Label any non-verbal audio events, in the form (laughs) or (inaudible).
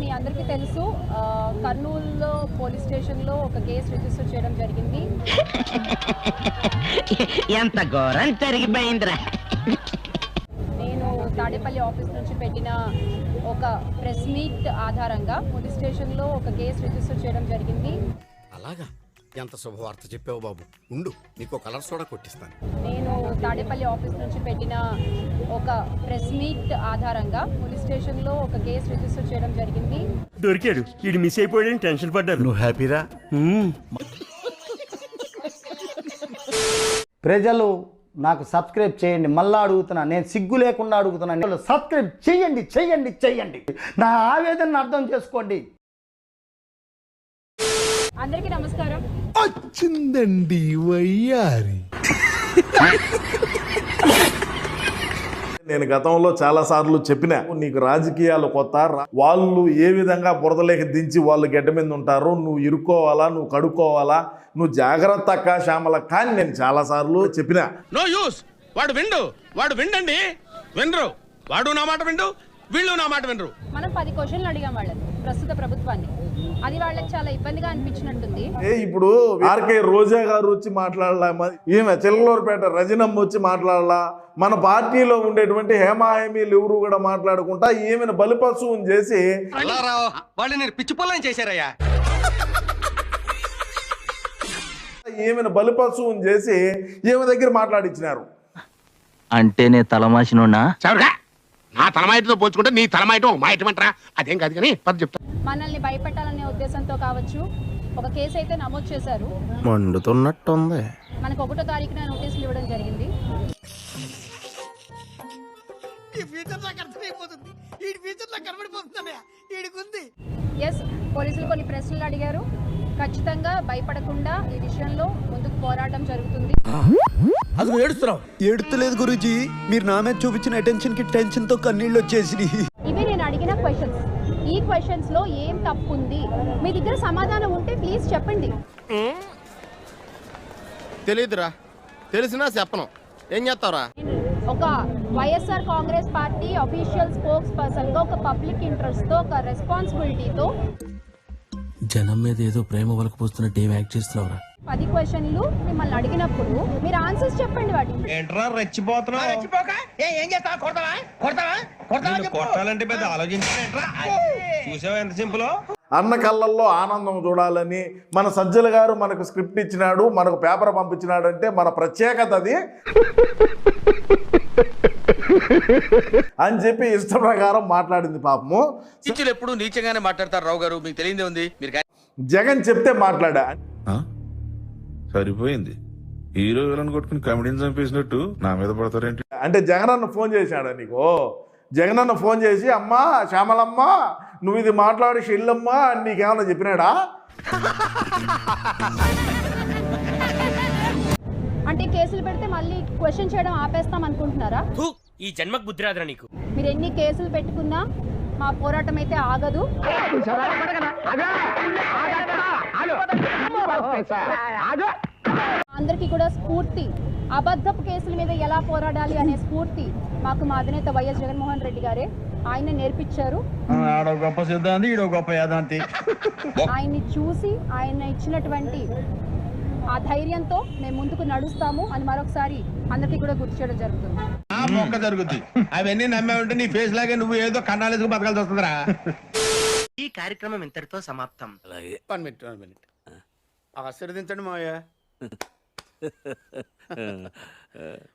మీ అందరికీ తెలుసు కర్నూలులో పోలీస్ స్టేషన్లో ఒక కేసు రిజిస్టర్ చేయడం జరిగింది. (laughs) ఎంత ఘోరం జరిగిపోయిందిరా. నేను తాడేపల్లి ఆఫీస్ నుంచి పెట్టిన ఒక ప్రెస్ మీట్ ఆధారంగా పోలీస్ స్టేషన్లో ఒక కేసు రిజిస్టర్ చేయడం జరిగింది. అలాగా? ఎంత శుభవార్త చెప్పావు బాబు? ఉండు నీకు కలర్ సోడా కొట్టిస్తాను. నేను తాడేపల్లి ఆఫీస్ నుంచి పెట్టిన ఒక ప్రెస్ మీట్ ఆధారంగా పోలీస్ స్టేషన్లో ఒక కేసు రిజిస్టర్ చేయడం జరిగింది. దొరికాడు. వీడు మిస్ అయిపోయాడని టెన్షన్ పడ్డారు. నువ్వు హ్యాపీరా. ప్రజలు నాకు సబ్స్క్రైబ్ చేయండి మళ్ళా అడుగుతున్నా. నేను సిగ్గు లేకుండా అడుగుతున్నాను సబ్స్క్రైబ్ చేయండి చేయండి చేయండి. నా ఆవేదన అర్థం చేసుకోండి. అందరికీ నమస్కారం. వచ్చిందండి వయ్యారి. నేను గతంలో చాలా సార్లు చెప్పిన నీకు రాజకీయాలు కొత్త రా- వాళ్ళు ఏ విధంగా బురదలేక దించి వాళ్ళు గడ్డ మీద ఉంటారు నువ్వు ఇరుక్కోవాలా నువ్వు కడుక్కోవాలా నువ్వు జాగ్రత్త అక్క శ్యామల కానీ నేను చాలా సార్లు చెప్పిన. నో యూస్ వాడు విండు. వాడు విండండి. వినరు. వాడు నా మాట విండు. వీళ్ళు నా మాట వినరు. మనం పది క్వశ్చన్లు అడిగాం వాళ్ళని. ప్రస్తుత ప్రభుత్వాన్ని. అది వాళ్ళకి చాలా ఇబ్బందిగా అనిపించినట్టుంది. ఏ ఇప్పుడు ఆర్కే రోజా గారు వచ్చి మాట్లాడలా? ఈమె చిల్లలూరుపేట రజనమ్మ వచ్చి మాట్లాడలా? మన పార్టీలో ఉండేటువంటి హేమాహేమీలు ఎవరు కూడా మాట్లాడుకుంటా ఈమెను బలిపశువుని చేసి వాళ్ళు పిచ్చి పొలం చేశారయ్యా. ఈమెను బలిపశువుని చేసి ఈమె దగ్గర మాట్లాడించినారు అంటే నే తలమాసినోడా? చవరగా. నా తలమాయిటితో పోల్చుకుంటే నీ తలమాయిటం ఒక మాయిటం అంటారా అదేం కాదు కానీ పద చెప్తా. మనల్ని భయపెట్టాలనే ఉద్దేశంతో కావచ్చు. ఒక కేసు అయితే నమోదు చేశారు. మండుతున్నట్టుంది. మనకు ఒకటో తారీఖున నోటీసులు ఇవ్వడం జరిగింది. ఎస్ పోలీసులు కొన్ని ప్రశ్నలు అడిగారు. ఖచ్చితంగా భయపడకుండా ఈ విషయంలో ముందుకు పోరాటం జరుగుతుంది. ఏడుతలేదు గురూజీ. మీరు నా మీద చూపించిన అటెన్షన్కి టెన్షన్తో కన్నీళ్ళు వచ్చేసి ఇవి నేను అడిగిన క్వశ్చన్స్ ఈ క్వశ్చన్స్లో ఏం తప్పు ఉంది మీ దగ్గర సమాధానం ఉంటే ప్లీజ్ చెప్పండి. తెలియదురా తెలిసినా చెప్పను. ఏం చేస్తావురా? ఒక YSR Congress party official spokesperson పర్సన్గా ఒక పబ్లిక్ ఇంట్రెస్ట్తో ఒక రెస్పాన్సిబిలిటీతో జనం మీద ఏదో ప్రేమ వలకు పోస్తున్నట్టు ఏం యాక్ట్ చేస్తున్నావురా. పది క్వశ్చన్లు మిమ్మల్ని అడిగినప్పుడు మీరు ఆన్సర్స్ చెప్పండి వాటికి ఏంట్రా రెచ్చిపోతున్నావు? ఏం చేస్తావా? కొడతావా? కొడతావా? కొడతావా కొట్టాలంటే పెద్ద ఆలోచించారా? చూసావా ఎంత సింపుల్? అన్న కళ్ళల్లో ఆనందం చూడాలని మన సజ్జల గారు మనకు స్క్రిప్ట్ ఇచ్చినాడు మనకు పేపర్ పంపించినాడు అంటే మన ప్రత్యేకత అది. అని చెప్పి ఇష్ట ప్రకారం మాట్లాడింది పాపము. నీచులు ఎప్పుడు నీచంగానే మాట్లాడతారు రావు గారు? మీకు తెలియదే ఉంది. మీరు జగన్ చెప్తే మాట్లాడా? సరిపోయింది. హీరో విలన్ కొట్టుకుని కమెడీని చంపేసినట్టు నా మీద పడతారేంటి? అంటే జగనన్న ఫోన్ చేశాడా నీకు? జగనన్న ఫోన్ చేసి అమ్మా శ్యామలమ్మ నువ్వు ఇది మాట్లాడి షెల్లమ్మ అని నీకేమన్నా చెప్పినాడా? అంటే కేసులు పెడితే మళ్ళీ క్వశ్చన్ చేయడం ఆపేస్తాం అనుకుంటున్నారా? ఈ జన్మకు బుద్ధి రాదురా నీకు. మీరు ఎన్ని కేసులు పెట్టుకున్నా మా పోరాటం అయితే ఆగదు. అందరికీ కూడా స్ఫూర్తి. అబద్ధపు కేసుల మీద ఎలా పోరాడాలి అనే స్ఫూర్తి మాకు మా అధినేత వైఎస్ జగన్మోహన్ రెడ్డి గారే ఆయన నేర్పించారు. ఆడో గొప్ప సిద్ధాంతి ఈడో గొప్ప యాదాంతి. ఆయన్ని చూసి ఆయన ఇచ్చినటువంటి ఆ ధైర్యంతో మేము ముందుకు నడుస్తాము అని మరొకసారి అందరికీ కూడా గుర్తు చేయడం జరుగుతుంది. ఆ మొక్క జరుగుద్ది. అవన్నీ నమ్మే ఉంటే నీ ఫేస్ లాగే నువ్వు ఏదో కన్నాలేసుకు బతకాల్సి వస్తుందిరా. ఈ కార్యక్రమం ఇంతటితో సమాప్తం. వన్ మినిట్ వన్ మినిట్ ఆశీర్వదించండి మావయ్య. (laughs)